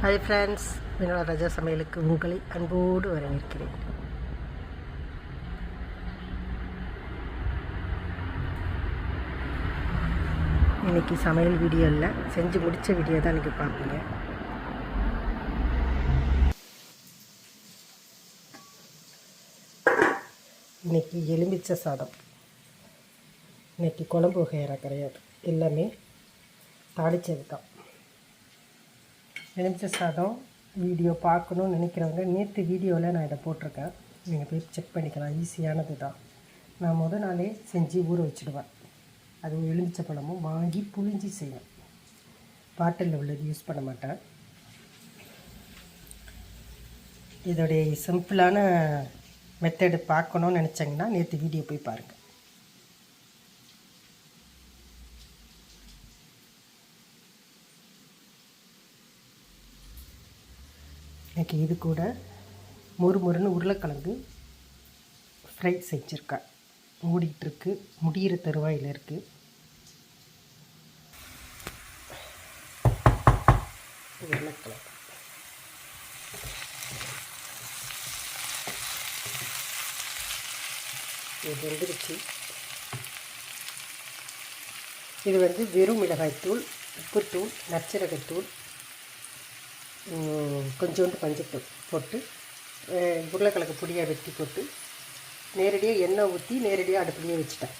Hi friends வினோத ராஜா சமையலுக்கு உங்களை அன்போடு வரவேற்கிறேன். இன்னைக்கு சமையல் வீடியோ இல்லை. செஞ்சு முடித்த வீடியோ தான் இன்றைக்கி பார்ப்பீங்க. இன்னைக்கு எலுமிச்சை சாதம். இன்னைக்கு குழம்பு வகையற கிடையாது. எல்லாமே தாளிச்சது தான். எலுமிச்சை சாதம் வீடியோ பார்க்கணும்னு நினைக்கிறவங்க நேற்று வீடியோவில் நான் இதை போட்டிருக்கேன். நீங்கள் போய் செக் பண்ணிக்கலாம். ஈஸியானது தான். நான் முத நாளே செஞ்சு ஊற வச்சுடுவேன். அது எலுமிச்சை பழமும் வாங்கி புழிஞ்சி செய்வேன். பாட்டிலில் உள்ளது யூஸ் பண்ண மாட்டேன். இதோடைய சிம்பிளான மெத்தடு பார்க்கணுன்னு நினச்சிங்கன்னா நேற்று வீடியோ போய் பாருங்கள் இன்றைக்கி இது கூட மொறு மொறுன்னு உருளைக்கிழங்கு ஃப்ரை செஞ்சுருக்கேன் ஓடிட்டுருக்கு முடிகிற தருவாயில் இருக்குது உருளைக்கிழங்கு. இது வந்துருச்சு. இது வந்து வெறும் மிளகாய்த்தூள் உப்புத்தூள் நச்சரகத்தூள் கொஞ்சோண்டு மஞ்சத்தூள் போட்டு உருளைக்கிழங்கு பொடியாக வெட்டி போட்டு நேரடியாக எண்ணெய் ஊற்றி நேரடியாக அடுப்புலேயே வச்சுட்டேன்.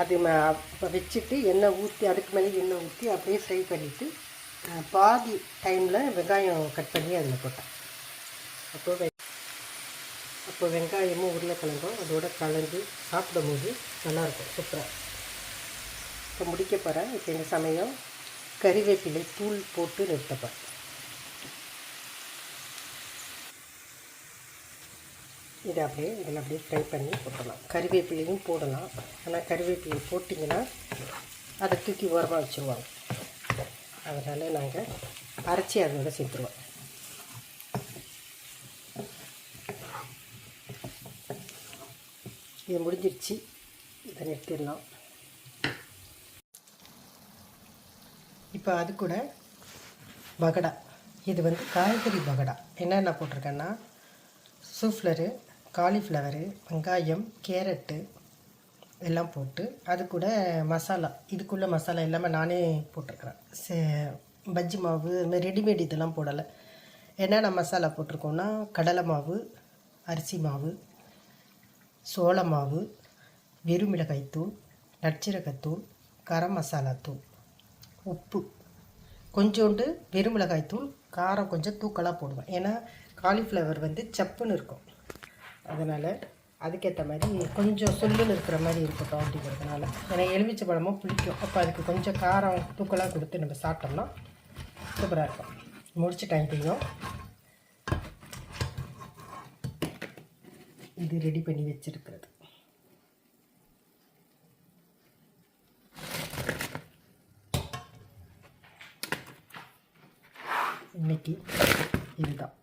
அது ம வச்சுட்டு எண்ணெய் ஊற்றி அதுக்கு மேலே எண்ணெய் ஊற்றி அப்படியே ஃப்ரை பண்ணிவிட்டு பாதி டைமில் வெங்காயம் கட் பண்ணி அதில் போட்டேன். அப்போ வெ அப்போ வெங்காயமும் உருளைக்கிழங்கும் அதோட கலந்து சாப்பிடும்போது நல்லாயிருக்கும் சூப்பராக இப்போ முடிக்க போகிறேன் இப்போ இந்த சமயம் கறிவேப்பிலை தூள் போட்டு நிறுத்தப்பேன் இதை அப்படியே இதில் அப்படியே ஃப்ரை பண்ணி போட்டலாம் கறிவேப்பிலையும் போடலாம். ஆனால் கறிவேப்பிலை போட்டிங்கன்னா அதை தூக்கி ஓரமாக வச்சுருவாங்க. அதனால் நாங்கள் அரைச்சி அதோட சேர்த்துருவோம். இது முடிஞ்சிருச்சு. இதை நிறுத்திடலாம். இப்போ அது கூட பகடா. இது வந்து காய்கறி பகடா. என்னென்ன போட்டிருக்கேன்னா சூஃப்ளரு காலிஃப்ளவரு வெங்காயம் கேரட்டு எல்லாம் போட்டு அது கூட மசாலா. இதுக்குள்ளே மசாலா எல்லாமே நானே போட்டிருக்கிறேன். சே பஜ்ஜி மாவு இது மாதிரி ரெடிமேட் இதெல்லாம் போடலை. என்னென்ன மசாலா போட்டிருக்கோன்னா கடலை மாவு அரிசி மாவு சோள மாவு வெறுமிளகாய்த்தூள் நட்சரகத்தூள் கரம் மசாலா தூள். உப்பு. கொஞ்சோண்டு வெறுமிளகாய்த்தூள் காரம் கொஞ்சம் தூக்கலாக போடுவேன். ஏன்னா காலிஃப்ளவர் வந்து சப்புன்னு இருக்கும். அதனால் அதுக்கேற்ற மாதிரி கொஞ்சம் சொல்லுன்னு இருக்கிற மாதிரி இருக்கட்டும் அப்படிங்கிறதுனால. ஏன்னா எலுமிச்சை பழமும் பிடிக்கும் அப்போ அதுக்கு கொஞ்சம் காரம் தூக்கலாக கொடுத்து நம்ம சாப்பிட்டோம்னா சூப்பராக இருக்கும். முடிச்சுட்டேன் இதையும் இது ரெடி பண்ணி வச்சுருக்கிறது. இன்னைக்கு இதுதான்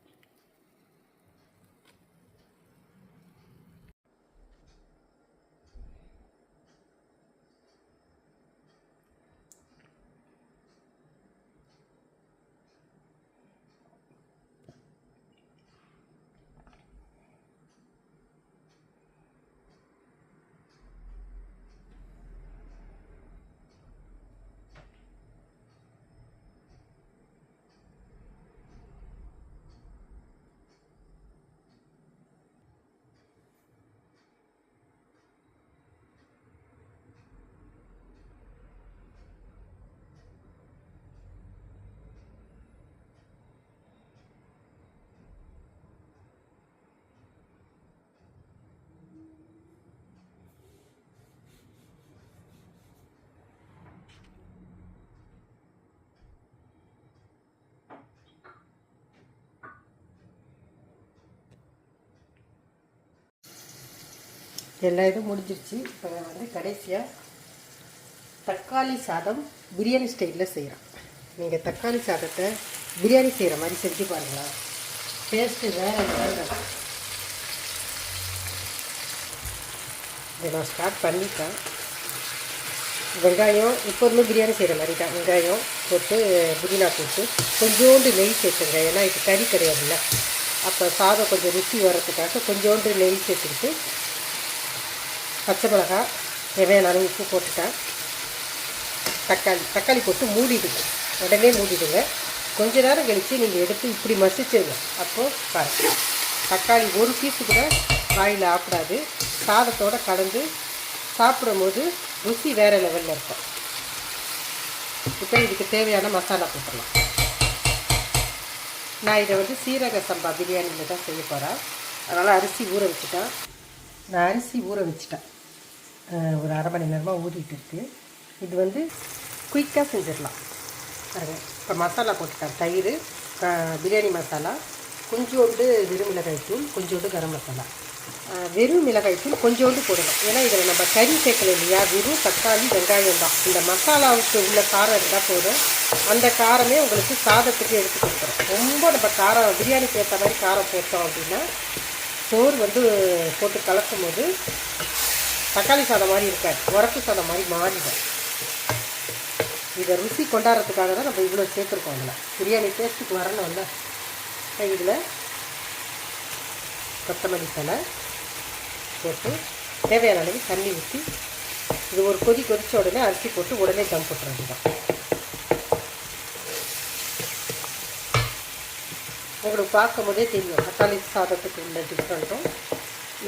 எல்லா இதுவும் முடிஞ்சிருச்சு. இப்போ வந்து கடைசியாக தக்காளி சாதம் பிரியாணி ஸ்டைலில் செய்கிறோம் நீங்கள் தக்காளி சாதத்தை பிரியாணி செய்கிற மாதிரி செஞ்சு பாருங்களா டேஸ்ட்டு வேறு வேறு இதை நான் ஸ்டார்ட் பண்ணிட்டேன். வெங்காயம் எப்போதுமே பிரியாணி செய்கிற மாதிரி தான். வெங்காயம் போட்டு புதினா போட்டு கொஞ்சோண்டு நெய் சேர்த்துங்க. ஏன்னா இது கறி கிடையாதுல்ல. அப்போ சாதம் கொஞ்சம் ருசி வர்றதுக்காக கொஞ்சோண்டு நெய் சேர்த்துக்கிட்டு பச்சை மிளகாய் தேவையான அளவு உப்பு போட்டுட்டேன். தக்காளி தக்காளி போட்டு மூடிடுங்க. உடனே மூடிடுங்க. கொஞ்ச நேரம் கழித்து நீங்கள் எடுத்து இப்படி மசிச்சிருங்க. அப்போது பாருங்கள் தக்காளி ஒரு பீஸு கூட வாயில் ஆப்பிடாது. சாதத்தோடு கலந்து சாப்பிடும்போது ருசி வேறு லெவலில் இருக்கும். இப்போ இதுக்கு தேவையான மசாலா போட்டுடலாம். நான் இதை வந்து சீரக சம்பா பிரியாணியில் தான் செய்ய போகிறேன் அதனால் அரிசி ஊற வச்சுட்டேன். நான் அரிசி ஊற வச்சுட்டேன். ஒரு அரை மணி நேரமாக ஊறிட்டு இருக்குது இது வந்து குயிக்காக செஞ்சிடலாம். பாருங்க இப்போ மசாலா போட்டுட்டேன். தயிர் பிரியாணி மசாலா கொஞ்சோண்டு வெறும் மிளகாய் தூள் கொஞ்சோண்டு கரம் மசாலா. வெறும் மிளகாய் தூள் கொஞ்சோண்டு போடணும். ஏன்னா இதில் நம்ம கறி சேர்க்கணும் இல்லையா? வெறும் தக்காளி வெங்காயம் தான். இந்த மசாலாவுக்கு உள்ள காரம் இருந்தால் போதும். அந்த காரமே உங்களுக்கு சாதத்துக்கு எடுத்து கொடுத்துரும். ரொம்ப நம்ம காரம் பிரியாணிக்கு ஏற்ற மாதிரி காரம் போட்டோம் அப்படின்னா சோறு வந்து போட்டு கலக்கும் போது தக்காளி சாதம் மாதிரி இருக்காது. உரப்பு சாதம் மாதிரி மாறிடும். இதை ருசி கொண்டாடுறதுக்காக தான் நம்ம இவ்வளோ சேர்த்துருக்கோம் அதில். பிரியாணி டேஸ்ட்டுக்கு வரணும்ல இதில் கொத்தமல்லி தலை போட்டு தேவையான அளவு தண்ணி ஊற்றி இது ஒரு கொதி கொதிச்ச உடனே அரிசி போட்டு உடனே தம் போட்டுறது தான் உங்களுக்கு பார்க்கும் போதே தெரியும். தக்காளி சாதத்துக்கு உள்ள டிஃப்ரெண்ட்டும்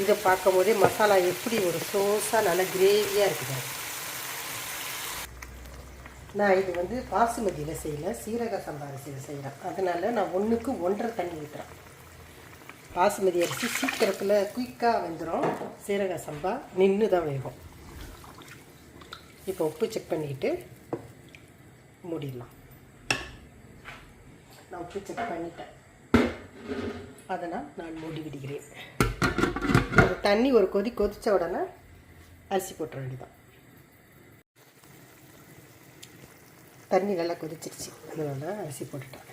இதை பார்க்கும் போதே மசாலா எப்படி ஒரு சோஸாக நல்ல கிரேவியாக இருக்குது? நான் இது வந்து பாசுமதியில் செய்யல சீரக சம்பா அரிசியில் செய்கிறேன் அதனால் நான் ஒன்றுக்கு ஒன்றரை தண்ணி ஊற்றுறேன் பாசுமதி அரிசி சீக்கிரத்தில் குயிக்காக வந்துடும் சீரக சம்பா நின்று தான் வேகும். இப்போ உப்பு செக் பண்ணிக்கிட்டு மூடிடலாம். நான் உப்பு செக் பண்ணிட்டேன். அதனால் நான் மூடி விடுகிறேன். அது தண்ணி ஒரு கொதி கொதித்த உடனே அரிசி போட்டுற வேண்டியதான் தண்ணி நல்லா கொதிச்சிருச்சு. அதனால அரிசி போட்டுட்டேன்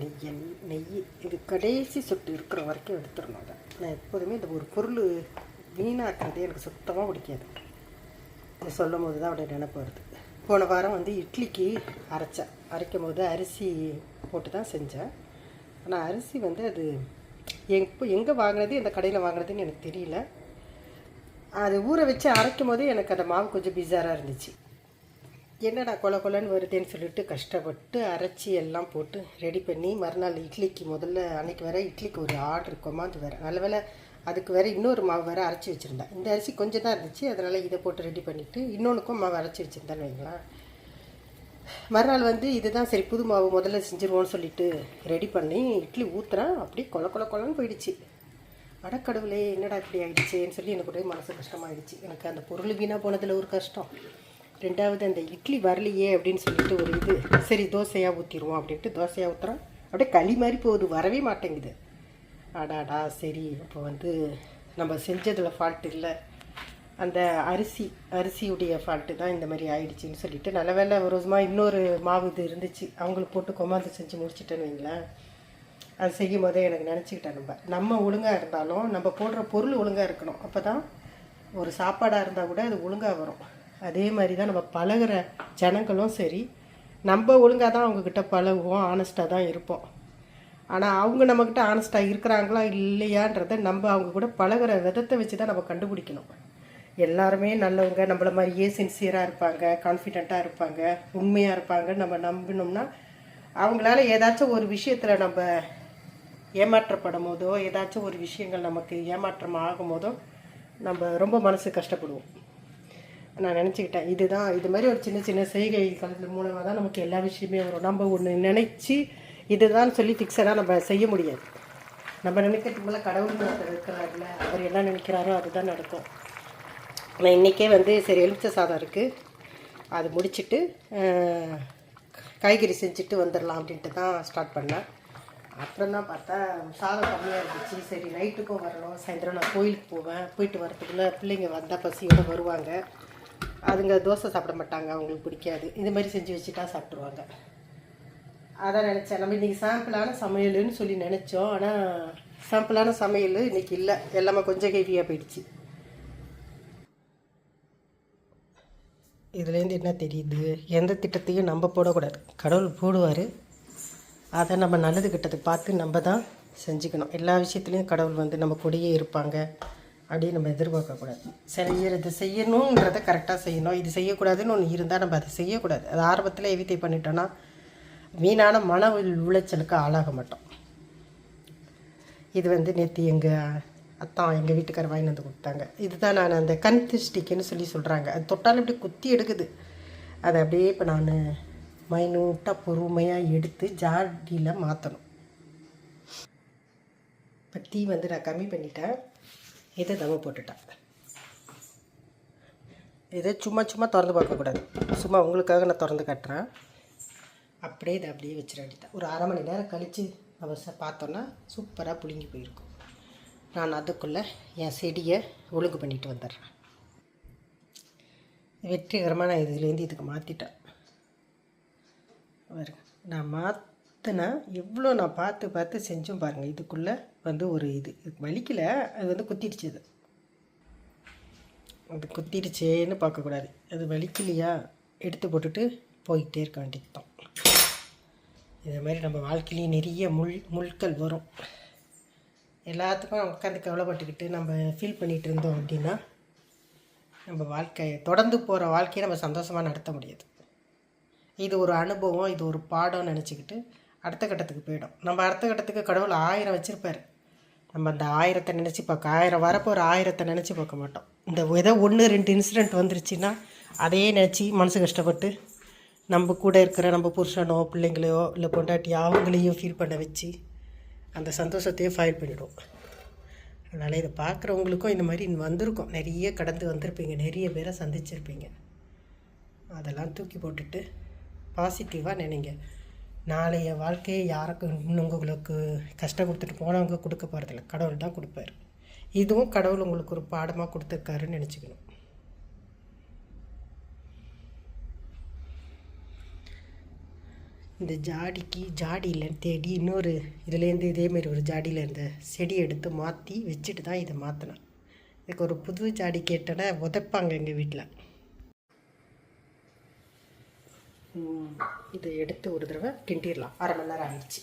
நெய் நெய் இது கடைசி சொட்டு இருக்கிற வரைக்கும் எடுத்துடணும் அதை. நான் எப்போதுமே இந்த ஒரு பொருள் வீணாக்குறதே எனக்கு சுத்தமாக பிடிக்காது. இதை சொல்லும் போது தான் அப்படியே நினப்பு வருது. போன வாரம் வந்து இட்லிக்கு அரைச்சேன். அரைக்கும் போது அரிசி போட்டு தான் செஞ்சேன். ஆனால் அரிசி வந்து அது எப்போ எங்கே வாங்கினது எந்த கடையில் வாங்கினதுன்னு எனக்கு தெரியல. அது ஊற வச்சு அரைக்கும் போது எனக்கு அந்த மாவு கொஞ்சம் பிஸாராக இருந்துச்சு. என்னடா கொல கொலன்னு வருதுன்னு சொல்லிட்டு கஷ்டப்பட்டு அரைச்சி எல்லாம் போட்டு ரெடி பண்ணி மறுநாள் இட்லிக்கு முதல்ல அன்னைக்கு வேறு இட்லிக்கு ஒரு ஆர்டர் கொமாந்து வேறு. நல்ல வேலை அதுக்கு வேறு இன்னொரு மாவு வேறு அரைச்சி வச்சுருந்தேன் இந்த அரிசி கொஞ்சம் தான் இருந்துச்சு. அதனால் இதை போட்டு ரெடி பண்ணிவிட்டு இன்னொன்றுக்கும் மாவு அரைச்சி வச்சுருந்தேன்னு வைங்களேன். மறுநாள் வந்து இதுதான் சரி புது மாவு முதல்ல செஞ்சுருவோன்னு சொல்லிட்டு ரெடி பண்ணி இட்லி ஊற்றுறேன் அப்படியே கொல கொல கொலன்னு போயிடுச்சு. அடக்கடவுளே என்னடா இப்படி ஆகிடுச்சேன்னு சொல்லி எனக்கு ஒரே மனசு கஷ்டமாயிடுச்சு. எனக்கு அந்த பொருள் வீணாக போனதில் ஒரு கஷ்டம். ரெண்டாவது அந்த இட்லி வரலையே அப்படின்னு சொல்லிட்டு ஒரு இது சரி தோசையாக ஊற்றிடுவோம் அப்படின்ட்டு தோசையாக ஊற்றுறோம் அப்படியே களி மாதிரி போகுது வரவே மாட்டேங்குது. அடாடா சரி இப்போ வந்து நம்ம செஞ்சதில் ஃபால்ட் இல்லை. அந்த அரிசி அரிசியுடைய ஃபால்ட்டு தான் இந்த மாதிரி ஆயிடுச்சுன்னு சொல்லிட்டு நல்ல வேலை ஒரு விதமா இன்னொரு மாவு இது இருந்துச்சு. அவங்களுக்கு போட்டு கொமாந்து செஞ்சு முடிச்சிட்டேன்னு வைங்களேன். அது செய்யும் போதே எனக்கு நினச்சிக்கிட்டேன் நம்ம. நம்ம ஒழுங்காக இருந்தாலும் நம்ம போடுற பொருள் ஒழுங்காக இருக்கணும். அப்போ தான் ஒரு சாப்பாடாக இருந்தால் கூட அது ஒழுங்காக வரும். அதே மாதிரி தான் நம்ம பழகுற ஜனங்களும் சரி நம்ம ஒழுங்காக தான் அவங்கக்கிட்ட பழகுவோம் ஆனஸ்ட்டாக தான் இருப்போம். ஆனால் அவங்க நம்மக்கிட்ட ஆனஸ்ட்டாக இருக்கிறாங்களா இல்லையான்றதை நம்ம அவங்க கூட பழகுற விதத்தை வச்சு தான் நம்ம கண்டுபிடிக்கணும். எல்லாருமே நல்லவங்க நம்மள மாதிரியே சின்சியராக இருப்பாங்க கான்ஃபிடெண்ட்டாக இருப்பாங்க உண்மையாக இருப்பாங்க நம்ம நம்பினோம்னா அவங்களால ஏதாச்சும் ஒரு விஷயத்தில் நம்ம ஏமாற்றப்படும் போதோ ஏதாச்சும் ஒரு விஷயங்கள் நமக்கு ஏமாற்றம் ஆகும் போதோ நம்ம ரொம்ப மனசு கஷ்டப்படுவோம். நான் நினச்சிக்கிட்டேன். இதுதான் இது மாதிரி ஒரு சின்ன சின்ன செய்கைகள் மூலமாக தான் நமக்கு எல்லா விஷயமே வரும். நம்ம ஒன்று நினச்சி இதுதான் சொல்லி ஃபிக்ஸடாக நம்ம செய்ய முடியாது. நம்ம நினைக்கிறதுக்கு மேலே கடவுள் ஒருத்தர் இருக்கிறாருல அவர் என்ன நினைக்கிறாரோ அதுதான் நடக்கும். நான் இன்றைக்கே வந்து சரி எலுமிச்சை சாதம் இருக்குது அது முடிச்சிட்டு காய்கறி செஞ்சுட்டு வந்துடலாம் அப்படின்ட்டு தான் ஸ்டார்ட் பண்ணேன். அப்புறம் தான் பார்த்தா சாதம் கம்மியாக இருந்துச்சு. சரி நைட்டுக்கும் வரணும். சாயந்தரம் நான் கோயிலுக்கு போவேன். போயிட்டு வரத்துக்குள்ளே பிள்ளைங்க வந்தால் பசியோடு வருவாங்க. அதுங்க தோசை சாப்பிட மாட்டாங்க அவங்களுக்கு பிடிக்காது. இந்த மாதிரி செஞ்சு வச்சுட்டா சாப்பிட்ருவாங்க அதான் நினச்சேன். நம்ம இன்றைக்கி சாம்பிளான சமையல்னு சொல்லி நினச்சோம். ஆனால் சாம்பிளான சமையல் இன்றைக்கி இல்லை. எல்லாமே கொஞ்சம் ஹெவியாக போயிடுச்சு. இதுலேருந்து என்ன தெரியுது? எந்த திட்டத்தையும் நம்ம போடக்கூடாது. கடவுள் போடுவார். அதை நம்ம நல்லது கிட்டத்துக்கு பார்த்து நம்ம தான் செஞ்சுக்கணும். எல்லா விஷயத்துலையும் கடவுள் வந்து நம்ம கூடயே இருப்பாங்க. அப்படின்னு நம்ம எதிர்பார்க்கக்கூடாது செய்யறது செய்யணுன்றதை கரெக்டாக செய்யணும். இது செய்யக்கூடாதுன்னு ஒன்று இருந்தால் நம்ம அதை செய்யக்கூடாது. அது ஆரம்பத்தில் எவித்தை பண்ணிட்டோன்னா வீணான மன உளைச்சலுக்கு ஆளாக மாட்டோம். இது வந்து நேற்று எங்கள் அத்தான் எங்கள் வீட்டுக்கார வாங்கி வந்து கொடுத்தாங்க. இதுதான் நான் அந்த கண் திருஷ்டிக்குன்னு சொல்லி சொல்கிறாங்க அது தொட்டாலும் இப்படி குத்தி எடுக்குது. அதை அப்படியே இப்போ நான் மைனூட்டாக பொறுமையாக எடுத்து ஜாடியில் மாற்றணும் இப்போ தீ வந்து நான் கம்மி பண்ணிட்டேன். இதை தவ போட்டுட்டேன் இதை சும்மா சும்மா திறந்து பார்க்கக்கூடாது சும்மா உங்களுக்காக நான் திறந்து காட்டுறேன். அப்படியே இதை அப்படியே வச்சிட வேண்டியதான் ஒரு அரை மணி நேரம் கழித்து நம்ம பார்த்தோன்னா சூப்பராக புழுங்கி போயிருக்கும். நான் அதுக்குள்ளே என் செடியை ஒழுங்கு பண்ணிட்டு வந்துடுறேன். வெற்றிகரமாக நான் இதுலேருந்து இதுக்கு மாற்றிட்டேன் நான் நான் மாற்றினா எவ்வளோ நான் பார்த்து பார்த்து செஞ்சும் பாருங்கள் இதுக்குள்ளே வந்து ஒரு இது. வலிக்கல அது வந்து குத்திடுச்சு அது அது குத்திடுச்சேன்னு பார்க்கக்கூடாது. அது வலிக்கலையா? எடுத்து போட்டுட்டு போய்கிட்டே இருக்க வேண்டியது தான் இதே மாதிரி நம்ம வாழ்க்கையிலேயே நிறைய முள் முள்கள் வரும். எல்லாத்துக்கும் உட்காந்து கவலைப்பட்டுக்கிட்டு நம்ம ஃபீல் பண்ணிகிட்டு இருந்தோம் அப்படின்னா நம்ம வாழ்க்கையை தொடர்ந்து போகிற வாழ்க்கையை நம்ம சந்தோஷமாக நடத்த முடியாது. இது ஒரு அனுபவம் இது ஒரு பாடம்னு நினச்சிக்கிட்டு அடுத்த கட்டத்துக்கு போயிடும். நம்ம அடுத்த கட்டத்துக்கு கடவுள் ஆயிரம் வச்சுருப்பார். நம்ம அந்த ஆயிரத்தை நினச்சி பார்க்க ஆயிரம் வரப்போ ஒரு ஆயிரத்தை நினச்சி பார்க்க மாட்டோம். இந்த ஏதோ ஒன்று ரெண்டு இன்சிடெண்ட் வந்துருச்சுன்னா அதையே நினச்சி மனசு கஷ்டப்பட்டு நம்ம கூட இருக்கிற நம்ம புருஷனோ பிள்ளைங்களையோ இல்லை பொண்டாட்டி அவங்களையும் ஃபீல் பண்ண வச்சு அந்த சந்தோஷத்தையே ஃபைல் பண்ணிவிடும் அதனால் இதை பார்க்குறவங்களுக்கும் இந்த மாதிரி வந்திருக்கும். நிறைய கடந்து வந்திருப்பீங்க. நிறைய பேரை சந்திச்சிருப்பீங்க. அதெல்லாம் தூக்கி போட்டுட்டு பாசிட்டிவாக நினைங்க. நாளைய வாழ்க்கையை யாருக்கும் இன்னும் உங்களுக்கு கஷ்டம் கொடுத்துட்டு போனவங்க கொடுக்க போகிறதில்ல கடவுள் தான் கொடுப்பாரு. இதுவும் கடவுள் உங்களுக்கு ஒரு பாடமாக கொடுத்துருக்காருன்னு நினச்சிக்கணும். இந்த ஜாடிக்கு ஜாடி இல்லைன்னு தேடி இன்னொரு இதுலேருந்து இதேமாரி ஒரு ஜாடியில் இருந்த செடி எடுத்து மாற்றி வச்சுட்டு தான் இதை மாற்றினேன் இதுக்கு ஒரு புது ஜாடி கேட்டோன்னே உதைப்பாங்க எங்கள் வீட்டில் இதை எடுத்து ஒரு தடவை கிண்டிடலாம் அரை மணி நேரம் ஆயிடுச்சு.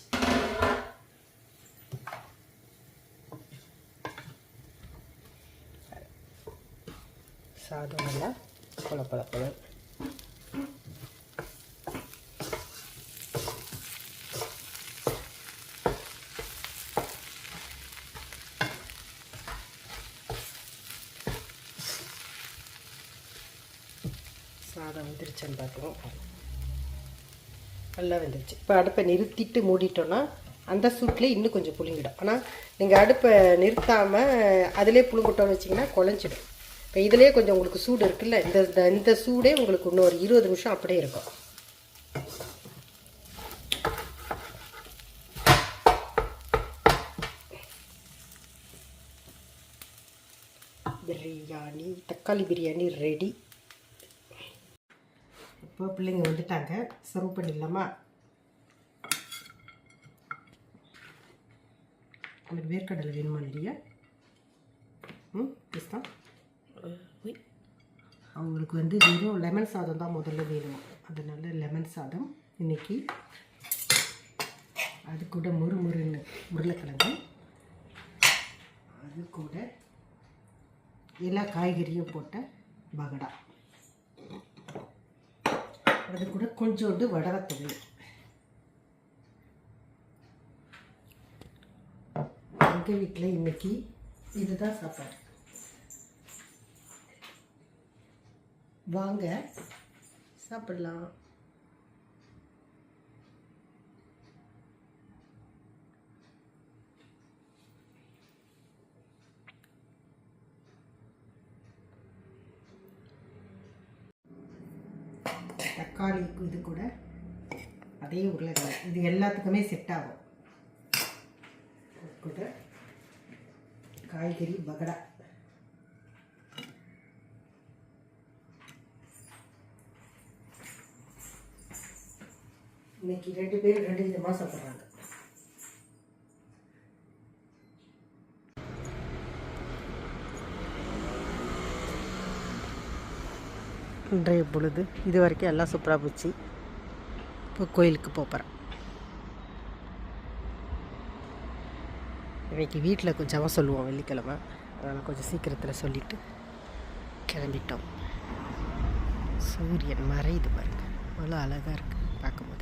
சாதம் நல்லா கொல கொல கொல. சாதம் வந்துருச்சுன்னு பார்க்குறோம் நல்லா வெந்துருச்சு. இப்போ அடுப்பை நிறுத்திட்டு மூடிட்டோன்னா அந்த சூட்டில் இன்னும் கொஞ்சம் புழுங்கிடும். ஆனால் நீங்கள் அடுப்பை நிறுத்தாமல் அதிலே புழுங்கிட்டோன்னு வச்சிங்கன்னா குழஞ்சிடும். இப்போ இதிலே கொஞ்சம் உங்களுக்கு சூடு இருக்குல்ல இந்த இந்த- இந்த சூடே உங்களுக்கு இன்னும் ஒரு இருபது நிமிஷம் அப்படியே இருக்கும். பிரியாணி தக்காளி பிரியாணி ரெடி இப்போ பிள்ளைங்க வந்துட்டாங்க. சர்வ் பண்ணிடலாமா? உங்களுக்கு வேர்க்கடலை வேணுமா நிறைய ம் பிஸ்தா அவங்களுக்கு வந்து வெறும் லெமன் சாதம் தான் முதல்ல வேணும். அதனால லெமன் சாதம் இன்னைக்கு. அது கூட முறு முருன்னு உருளைக்கிழங்கு. அது கூட எல்லா காய்கறியும் போட்ட பகடா. அது கூட கொஞ்சோண்டு வடகத்தூள் எங்கள் வீட்டில் இன்னைக்கு இதுதான் சாப்பாடு. வாங்க சாப்பிடலாம். தக்காளி இது கூட அதே உருளைக்கிழங்கு. இது எல்லாத்துக்குமே செட் ஆகும். கூட காய்கறி பகடா இன்னைக்கு ரெண்டு பேரும் ரெண்டு விதமாக சாப்பிட்றாங்க. இன்றைய பொழுது இது வரைக்கும் எல்லாம் சூப்பராக போச்சு. இப்போ கோயிலுக்கு போகிறேன் இன்றைக்கி வீட்டில் கொஞ்சமாக சொல்லுவோம் வெள்ளிக்கிழமை. அதனால் கொஞ்சம் சீக்கிரத்தில் சொல்லிவிட்டு கிளம்பிட்டோம். சூரியன் மறையுது பாருங்க. அவ்வளோ அழகாக இருக்குது பார்க்கும்போது.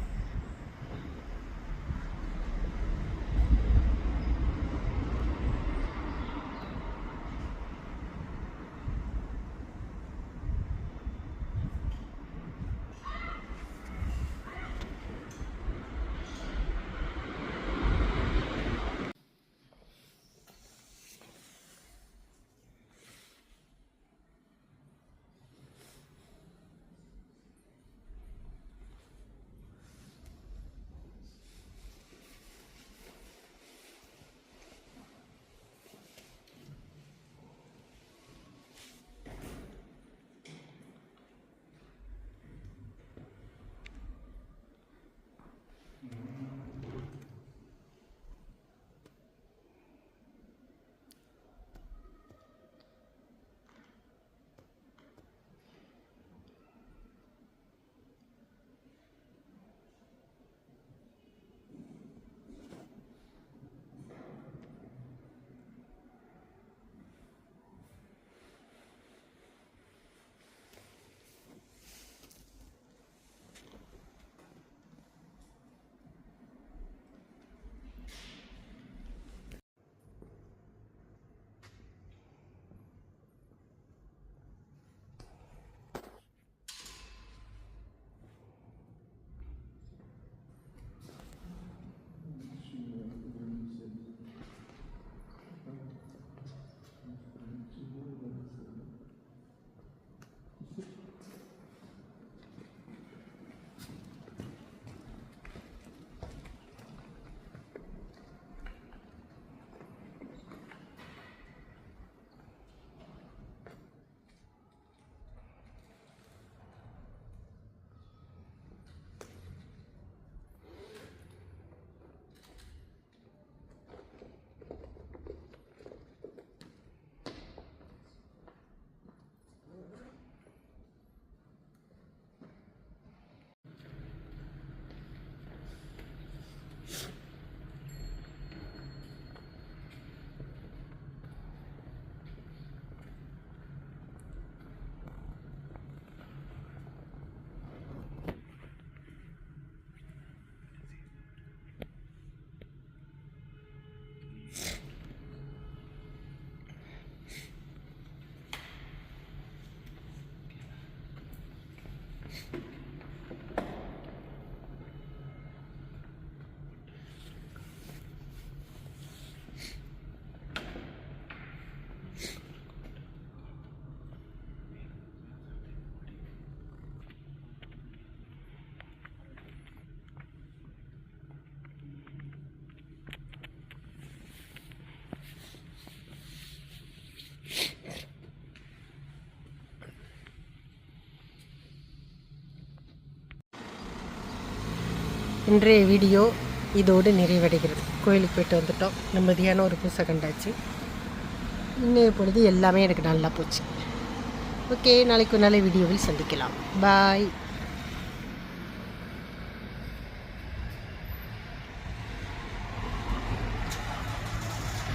இன்றைய வீடியோ இதோடு நிறைவடைகிறது. கோயிலுக்கு போயிட்டு வந்துட்டோம். நிம்மதியான ஒரு பூசை கண்டாச்சு. இன்றைய பொழுது எல்லாமே எனக்கு நல்லா போச்சு. ஓகே நாளைக்கு ஒரு நல்ல வீடியோவில் சந்திக்கலாம். பாய்.